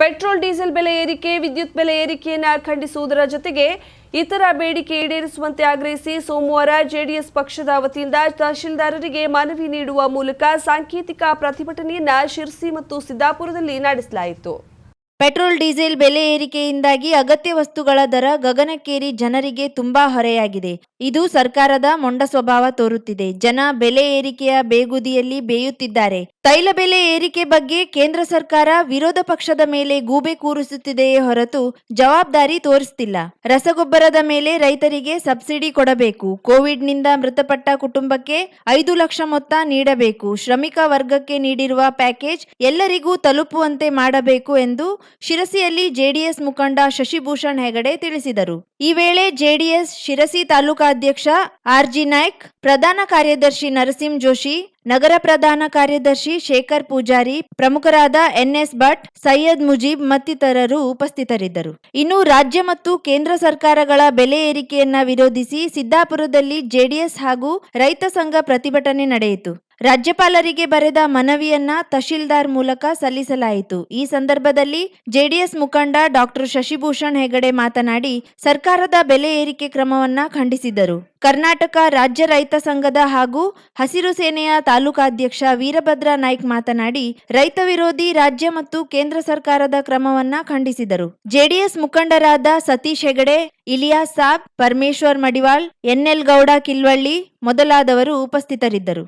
Petrol, diesel ಬೆಲೆ ಏರಿಕೆ, ವಿದ್ಯುತ್ ಬೆಲೆ ಏರಿಕೆಯನ್ನು ಖಂಡಿಸುವುದರ ಜೊತೆಗೆ ಇತರ ಬೇಡಿಕೆ ಈಡೇರಿಸುವಂತೆ ಆಗ್ರಹಿಸಿ ಸೋಮವಾರ ಜೆಡಿಎಸ್ ಪಕ್ಷದ ವತಿಯಿಂದ ತಹಶೀಲ್ದಾರರಿಗೆ ಮನವಿ ನೀಡುವ ಮೂಲಕ ಸಾಂಕೇತಿಕ ಪ್ರತಿಭಟನೆಯನ್ನ ಶಿರ್ಸಿ ಮತ್ತು ಸಿದ್ದಾಪುರದಲ್ಲಿ ನಡೆಸಲಾಯಿತು. ಪೆಟ್ರೋಲ್, ಡೀಸೆಲ್ ಬೆಲೆ ಏರಿಕೆಯಿಂದಾಗಿ ಅಗತ್ಯ ವಸ್ತುಗಳ ದರ ಗಗನಕ್ಕೇರಿ ಜನರಿಗೆ ತುಂಬಾ ಹೊರೆಯಾಗಿದೆ. ಇದು ಸರ್ಕಾರದ ಮೊಂಡ ಸ್ವಭಾವ ತೋರುತ್ತಿದೆ. ಜನ ಬೆಲೆ ಏರಿಕೆಯ ಬೇಗುದಿಯಲ್ಲಿ ಬೇಯುತ್ತಿದ್ದಾರೆ. ತೈಲ ಬೆಲೆ ಏರಿಕೆ ಬಗ್ಗೆ ಕೇಂದ್ರ ಸರ್ಕಾರ ವಿರೋಧ ಪಕ್ಷದ ಮೇಲೆ ಗೂಬೆ ಕೂರಿಸುತ್ತಿದೆಯೇ ಹೊರತು ಜವಾಬ್ದಾರಿ ತೋರಿಸ್ತಿಲ್ಲ. ರಸಗೊಬ್ಬರದ ಮೇಲೆ ರೈತರಿಗೆ ಸಬ್ಸಿಡಿ ಕೊಡಬೇಕು. ಕೋವಿಡ್ನಿಂದ ಮೃತಪಟ್ಟ ಕುಟುಂಬಕ್ಕೆ ಐದು ಲಕ್ಷ ಮೊತ್ತ ನೀಡಬೇಕು. ಶ್ರಮಿಕ ವರ್ಗಕ್ಕೆ ನೀಡಿರುವ ಪ್ಯಾಕೇಜ್ ಎಲ್ಲರಿಗೂ ತಲುಪುವಂತೆ ಮಾಡಬೇಕು ಎಂದು ಶಿರಸಿಯಲ್ಲಿ ಜೆಡಿಎಸ್ ಮುಖಂಡ ಶಶಿಭೂಷಣ್ ಹೆಗಡೆ ತಿಳಿಸಿದರು. ಈ ವೇಳೆ ಜೆಡಿಎಸ್ ಶಿರಸಿ ತಾಲೂಕಾಧ್ಯಕ್ಷ ಆರ್ಜಿ ನಾಯ್ಕ್, ಪ್ರಧಾನ ಕಾರ್ಯದರ್ಶಿ ನರಸಿಂಹ ಜೋಶಿ, ನಗರ ಪ್ರಧಾನ ಕಾರ್ಯದರ್ಶಿ ಶೇಖರ್ ಪೂಜಾರಿ, ಪ್ರಮುಖರಾದ ಎನ್ಎಸ್ ಭಟ್, ಸೈಯದ್ ಮುಜೀಬ್ ಮತ್ತಿತರರು ಉಪಸ್ಥಿತರಿದ್ದರು. ಇನ್ನು ರಾಜ್ಯ ಮತ್ತು ಕೇಂದ್ರ ಸರ್ಕಾರಗಳ ಬೆಲೆ ಏರಿಕೆಯನ್ನ ವಿರೋಧಿಸಿ ಸಿದ್ದಾಪುರದಲ್ಲಿ ಜೆಡಿಎಸ್ ಹಾಗೂ ರೈತ ಸಂಘ ಪ್ರತಿಭಟನೆ ನಡೆಯಿತು. ರಾಜ್ಯಪಾಲರಿಗೆ ಬರೆದ ಮನವಿಯನ್ನ ತಹಶೀಲ್ದಾರ್ ಮೂಲಕ ಸಲ್ಲಿಸಲಾಯಿತು. ಈ ಸಂದರ್ಭದಲ್ಲಿ ಜೆಡಿಎಸ್ ಮುಖಂಡ ಡಾಕ್ಟರ್ ಶಶಿಭೂಷಣ್ ಹೆಗಡೆ ಮಾತನಾಡಿ, ಸರ್ಕಾರದ ಬೆಲೆ ಏರಿಕೆ ಕ್ರಮವನ್ನ ಖಂಡಿಸಿದರು. ಕರ್ನಾಟಕ ರಾಜ್ಯ ರೈತ ಸಂಘದ ಹಾಗೂ ಹಸಿರು ಸೇನೆಯ ತಾಲೂಕಾಧ್ಯಕ್ಷ ವೀರಭದ್ರ ನಾಯ್ಕ್ ಮಾತನಾಡಿ, ರೈತ ವಿರೋಧಿ ರಾಜ್ಯ ಮತ್ತು ಕೇಂದ್ರ ಸರ್ಕಾರದ ಕ್ರಮವನ್ನ ಖಂಡಿಸಿದರು. ಜೆಡಿಎಸ್ ಮುಖಂಡರಾದ ಸತೀಶ್ ಹೆಗಡೆ, ಇಲಿಯಾಸ್ ಸಾಬ್, ಪರಮೇಶ್ವರ್ ಮಡಿವಾಳ್ ಎನ್ಎಲ್ ಗೌಡ ಕಿಲ್ವಳ್ಳಿ ಮೊದಲಾದವರು ಉಪಸ್ಥಿತರಿದ್ದರು.